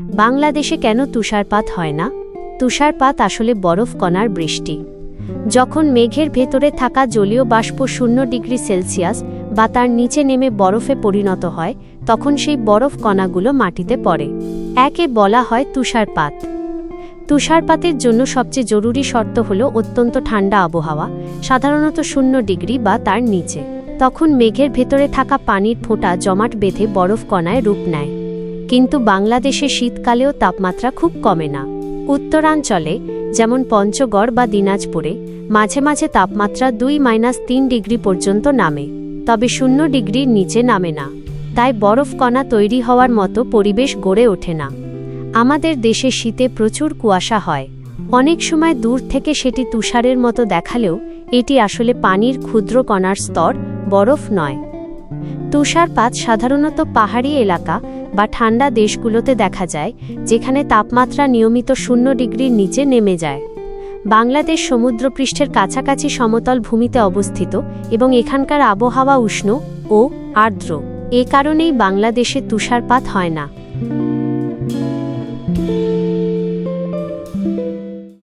বাংলাদেশে কেন তুষারপাত হয় না? তুষারপাত আসলে বরফ কণার বৃষ্টি। যখন মেঘের ভেতরে থাকা জলীয় বাষ্প শূন্য ডিগ্রি সেলসিয়াস বা তার নিচে নেমে বরফে পরিণত হয়, তখন সেই বরফ কণাগুলো মাটিতে পড়ে। একে বলা হয় তুষারপাত। তুষারপাতের জন্য সবচেয়ে জরুরি শর্ত হল অত্যন্ত ঠান্ডা আবহাওয়া, সাধারণত শূন্য ডিগ্রি বা তার নিচে। তখন মেঘের ভেতরে থাকা পানির ফোঁটা জমাট বেঁধে বরফ কণায় রূপ নেয়। কিন্তু বাংলাদেশে শীতকালেও তাপমাত্রা খুব কমে না। উত্তরাঞ্চলে, যেমন পঞ্চগড় বা দিনাজপুরে, মাঝে মাঝে তাপমাত্রা দুই মাইনাস তিন ডিগ্রি পর্যন্ত নামে, তবে শূন্য ডিগ্রির নিচে নামে না। তাই বরফ কণা তৈরি হওয়ার মতো পরিবেশ গড়ে ওঠে না। আমাদের দেশে শীতে প্রচুর কুয়াশা হয়। অনেক সময় দূর থেকে সেটি তুষারের মতো দেখালেও এটি আসলে পানির ক্ষুদ্র কণার স্তর, বরফ নয়। তুষারপাত সাধারণত পাহাড়ি এলাকা বা ঠান্ডা দেশগুলোতে দেখা যায়, যেখানে তাপমাত্রা নিয়মিত শূন্য ডিগ্রির নিচে নেমে যায়। বাংলাদেশ সমুদ্রপৃষ্ঠের কাছাকাছি সমতল ভূমিতে অবস্থিত এবং এখানকার আবহাওয়া উষ্ণ ও আর্দ্র। এ কারণেই বাংলাদেশে তুষারপাত হয় না।